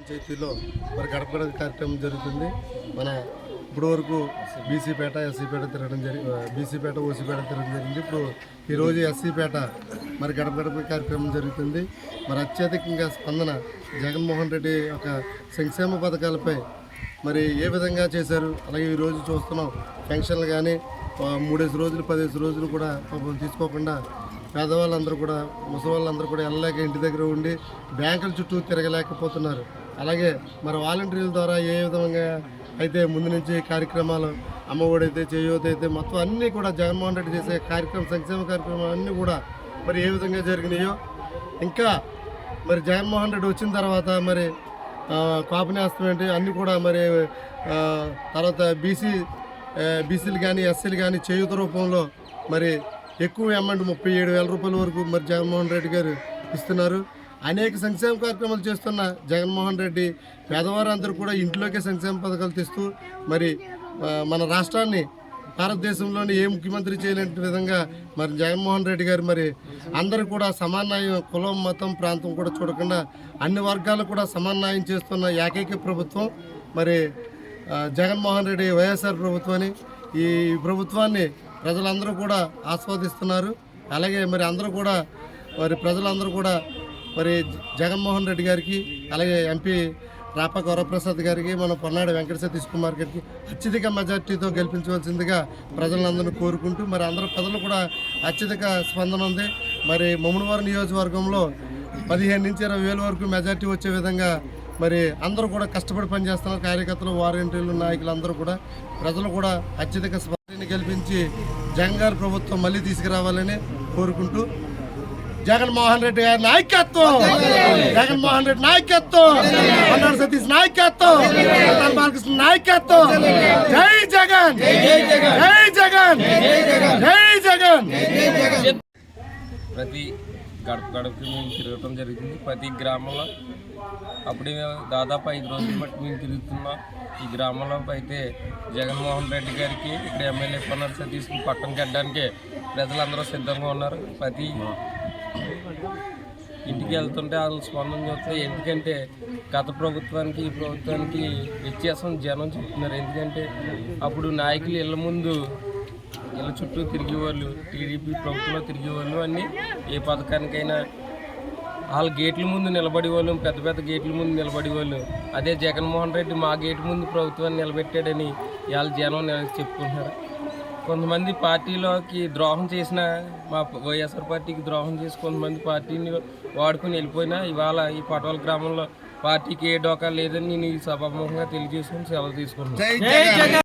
పంచాయతీలో మరి గడప గడప కార్యక్రమం జరుగుతుంది. మన ఇప్పుడు వరకు బీసీపేట ఎస్సీపేట తిరగడం జరిగింది బీసీపేట ఓసీపేట తిరగడం జరిగింది. ఇప్పుడు ఈరోజు ఎస్సీపేట మరి గడప గడప కార్యక్రమం జరుగుతుంది. మరి అత్యధికంగా స్పందన జగన్మోహన్ రెడ్డి యొక్క సంక్షేమ పథకాలపై మరి ఏ విధంగా చేశారు? అలాగే ఈరోజు చూస్తున్నాం పెన్షన్లు కానీ మూడేసి రోజులు పదిహేను రోజులు కూడా పాపం తీసుకోకుండా పేదవాళ్ళందరూ కూడా ముసలివాళ్ళందరూ కూడా వెళ్ళలేక ఇంటి దగ్గర ఉండి బ్యాంకుల చుట్టూ తిరగలేకపోతున్నారు. అలాగే మరి వాలంటీర్ల ద్వారా ఏ విధంగా అయితే ముందు నుంచి కార్యక్రమాలు అమ్మఒడి అయితే చేయూత అయితే మొత్తం అన్నీ కూడా జగన్మోహన్ రెడ్డి చేసే కార్యక్రమం సంక్షేమ కార్యక్రమాలు అన్నీ కూడా మరి ఏ విధంగా జరిగినాయో. ఇంకా మరి జగన్మోహన్ రెడ్డి వచ్చిన తర్వాత మరి కాపునేస్తం ఏంటి? అన్నీ కూడా మరి తర్వాత బీసీ బీసీలు కానీ ఎస్సీలు కానీ చేయూత రూపంలో మరి ఎక్కువ అమౌంట్ ముప్పై ఏడు వేల రూపాయల వరకు మరి జగన్మోహన్ రెడ్డి గారు ఇస్తున్నారు. అనేక సంక్షేమ కార్యక్రమాలు చేస్తున్న జగన్మోహన్ రెడ్డి పేదవారందరూ కూడా ఇంట్లోకే సంక్షేమ పథకాలు తెస్తూ మరి మన రాష్ట్రాన్ని భారతదేశంలోని ఏ ముఖ్యమంత్రి చేయలేని విధంగా మరి జగన్మోహన్ రెడ్డి గారు మరి అందరూ కూడా సమన్వయం కులం మతం ప్రాంతం కూడా చూడకుండా అన్ని వర్గాలు కూడా సమన్వయం చేస్తున్న ఏకైక ప్రభుత్వం మరి జగన్మోహన్ రెడ్డి వైఎస్ఆర్ ప్రభుత్వాన్ని ఈ ప్రభుత్వాన్ని ప్రజలందరూ కూడా ఆస్వాదిస్తున్నారు. అలాగే మరి అందరూ కూడా మరి ప్రజలందరూ కూడా మరి జగన్మోహన్ రెడ్డి గారికి అలాగే ఎంపీ రాప గౌరవప్రసాద్ గారికి మన పొన్నాడు వెంకట సతీష్ కుమార్ గారికి అత్యధిక మెజార్టీతో గెలిపించవలసిందిగా ప్రజలందరినీ కోరుకుంటూ మరి అందరూ ప్రజలు కూడా అత్యధిక స్పందన ఉంది. మరి మమ్మడివారి నియోజకవర్గంలో పదిహేను నుంచి ఇరవై వేల వరకు మెజార్టీ వచ్చే విధంగా మరి అందరూ కూడా కష్టపడి పనిచేస్తున్నారు. కార్యకర్తలు వారంటీలు నాయకులు అందరూ కూడా ప్రజలు కూడా అత్యధిక స్పందన గెలిపించి జగన్ గారి ప్రభుత్వం మళ్ళీ తీసుకురావాలని కోరుకుంటూ జగన్మోహన్ రెడ్డి గారి నాయకత్వం. జగన్మోహన్ రెడ్డి. నాయకత్వం. అన్నాడు సతీష్ నాయకత్వం. అన్నాడు బాలకృష్ణ నాయకత్వం. జై జగన్. జై జగన్. జై జగన్. ప్రతి గడప గడపకి మేము తిరగటం జరుగుతుంది ప్రతి గ్రామంలో అప్పుడే దాదాపు ఐదు రోజులు బట్టి మేము తిరుగుతున్నాం. ఈ గ్రామంలో అయితే జగన్మోహన్ రెడ్డి గారికి ఇక్కడ ఎమ్మెల్యే పన్నర్ సతీష్కి పట్టం కట్టడానికి ప్రజలందరూ సిద్ధంగా ఉన్నారు. ప్రతి ఇంటికి వెళ్తుంటే వాళ్ళు స్పందన చూస్తే ఎందుకంటే గత ప్రభుత్వానికి ఈ ప్రభుత్వానికి వ్యత్యాసం జనం చెప్తున్నారు. ఎందుకంటే అప్పుడు నాయకులు ఇళ్ళ ముందు ఇళ్ళ చుట్టూ తిరిగేవాళ్ళు టీడీపీ ప్రభుత్వంలో తిరిగేవాళ్ళు అన్ని ఏ పథకానికైనా వాళ్ళ గేట్ల ముందు నిలబడి వాళ్ళు పెద్ద పెద్ద గేట్ల ముందు నిలబడి వాళ్ళు అదే జగన్మోహన్ రెడ్డి మా గేట్ ముందు ప్రభుత్వాన్ని నిలబెట్టాడని వాళ్ళ జనం చెప్పుకుంటున్నారు కొంతమంది పార్టీలోకి ద్రోహం చేసిన మా వైఎస్ఆర్ పార్టీకి ద్రోహం చేసి కొంతమంది పార్టీని వాడుకొని వెళ్ళిపోయినా ఇవాళ ఈ పటోల గ్రామంలో పార్టీకి ఏ డోకా లేదని నేను ఈ సభాముఖంగా తెలియజేసుకుని సెలవు తీసుకుంటున్నాను.